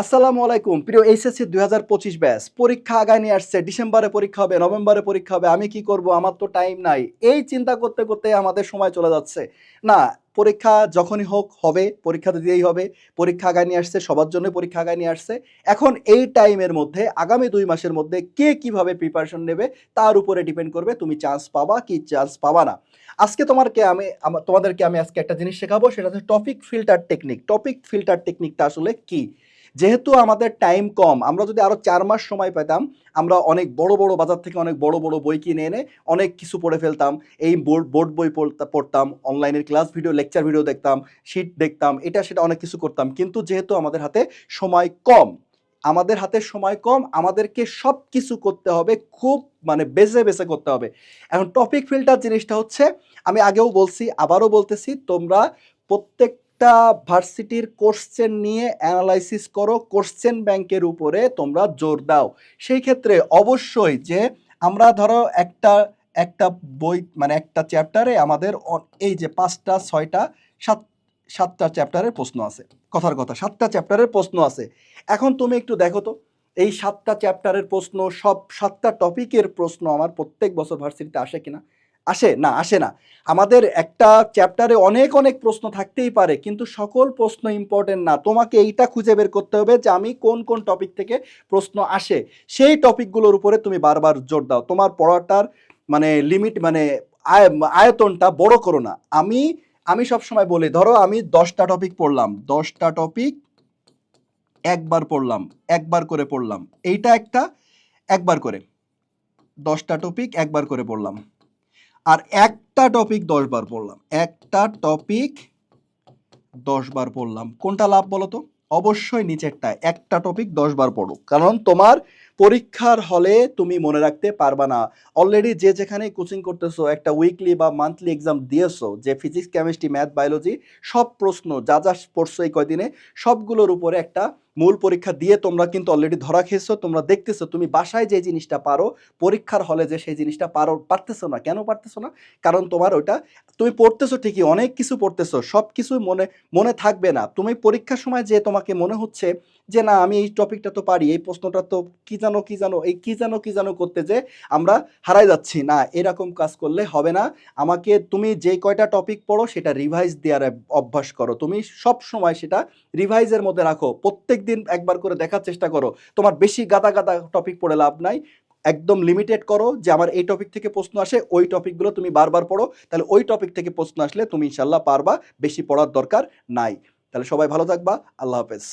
আসসালামু আলাইকুম। প্রিয় এইচএসসি দুই হাজার পঁচিশ ব্যাস পরীক্ষা আগায় নিয়ে আসছে, ডিসেম্বরে পরীক্ষা হবে, নভেম্বরে পরীক্ষা হবে, আমি কি করব? আমার তো টাইম নাই। এই চিন্তা করতে করতে আমাদের সময় চলে যাচ্ছে। না, পরীক্ষা যখনই হোক হবে, পরীক্ষা তো দিয়েই হবে, পরীক্ষা আগায় নিয়ে আসছে, সবার জন্য পরীক্ষা আগায় নিয়ে আসছে। এখন এই টাইমের মধ্যে, আগামী দুই মাসের মধ্যে কে কীভাবে প্রিপারেশন নেবে, তার উপরে ডিপেন্ড করবে, তুমি চান্স পাবা কি চান্স পাবা না। আজকে তোমারকে আমি তোমাদেরকে আমি আজকে একটা জিনিস শেখাবো, সেটা হচ্ছে topic filter technique topic filter টেকনিকটা আসলে কি? যেহেতু আমাদের টাইম কম, আমরা যদি আরও চার মাস সময় পেতাম, আমরা অনেক বড় বড় বাজার থেকে অনেক বড় বড় বই কিনে এনে অনেক কিছু পড়ে ফেলতাম। এই বোর্ড বোর্ড বই পড়তা- পড়তাম অনলাইনের ক্লাস ভিডিও লেকচার ভিডিও দেখতাম শিট দেখতাম, এটা সেটা অনেক কিছু করতাম। কিন্তু যেহেতু আমাদের হাতে সময় কম, আমাদের হাতে সময় কম, আমাদেরকে সব কিছু করতে হবে, খুব মানে বেছে বেছে করতে হবে। এখন টপিক ফিল্টার জিনিসটা হচ্ছে, আমি আগেও বলছি, আবারও বলতেছি, তোমরা প্রত্যেকটা ভার্সিটির কোশ্চেন নিয়ে অ্যানালাইসিস করো, কোশ্চেন ব্যাংকের উপরে তোমরা জোর দাও। সেই ক্ষেত্রে অবশ্যই যে আমরা ধরো একটা একটা বই মানে একটা চ্যাপ্টারে আমাদের এই যে পাঁচটা, ছয়টা, সাত, সাতটা চ্যাপ্টারের প্রশ্ন আছে। কথার কথা, সাতটা চ্যাপ্টারের প্রশ্ন আছে। এখন তুমি একটু দেখো তো, এই সাতটা চ্যাপ্টারের প্রশ্ন, সব সাতটা টপিকের প্রশ্ন আমার প্রত্যেক বছর ভার্সিটিতে আসে কিনা? আসে? না আসে না। আমাদের একটা চ্যাপ্টারে অনেক অনেক প্রশ্ন থাকতেই পারে, কিন্তু সকল প্রশ্ন ইম্পর্টেন্ট না। তোমাকে এইটা খুঁজে বের করতে হবে যে আমি কোন কোন টপিক থেকে প্রশ্ন আসে। সেই টপিকগুলোর উপরে তুমি বারবার জোর দাও। তোমার পড়াটার মানে লিমিট মানে আয়- আয়তনটা বড় করো না। আমি আমি সব সময় বলি, ধরো আমি দশটা টপিক পড়লাম। দশটা টপিক একবার পড়লাম, একবার করে পড়লাম। এইটা একটা, একবার করে। দশটা টপিক একবার করে পড়লাম। আর একটা টপিক দশ বার পড়লাম। একটা টপিক দশ বার পড়লাম। কোনটা লাভ বলো তো অবশ্যই নিচেরটা একটা টপিক দশ বার পড়ো কারণ তোমার পরীক্ষার হলে তুমি মনে রাখতে পারবা না। অলরেডি যে যেখানে কোচিং করতেছো, একটা উইকলি বা মান্থলি এক্সাম দিয়েছ, যে ফিজিক্স কেমিস্ট্রি ম্যাথ বায়োলজি সব প্রশ্ন, যা যা পড়ছো এই কয়দিনে, সবগুলোর উপরে একটা মূল পরীক্ষা দিয়ে তোমরা কিন্তু অলরেডি ধরা খেয়েছো, তোমরা দেখতেছো, তুমি বাসায় যে জিনিসটা পারো, পরীক্ষার হলে যে সেই জিনিসটা পারো, পারতেছো না। কেন পারতেছো না? কারণ তোমার ওইটা, তুমি পড়তেছো ঠিকই, অনেক কিছু পড়তেছো, সব কিছু মনে মনে থাকবে না। তুমি পরীক্ষার সময় যে তোমাকে মনে হচ্ছে যে, না, আমি এই টপিকটা তো পারি, এই প্রশ্নটা তো কি জানো, কি জানো? এই কি জানো কি জানো করতে যে আমরা হারাই যাচ্ছি। না, এরকম কাজ করলে হবে না। আমাকে তুমি যে কয়টা টপিক পড়ো, সেটা রিভাইজ দেওয়ার অভ্যাস করো। তুমি সব সময় সেটা রিভাইজের মধ্যে রাখো। প্রত্যেক দিন একবার করে দেখার চেষ্টা করো। তোমার বেশি গাদা গাদা টপিক পড়ে লাভ নাই। একদম লিমিটেড করো যে আমার এই টপিক থেকে প্রশ্ন আসে, ওই টপিকগুলো তুমি বারবার পড়ো। তাহলে ওই টপিক থেকে প্রশ্ন আসলে তুমি ইনশাল্লাহ পারবা। বেশি পড়ার দরকার নাই। তাহলে সবাই ভালো থাকবা। আল্লাহ হাফেজ।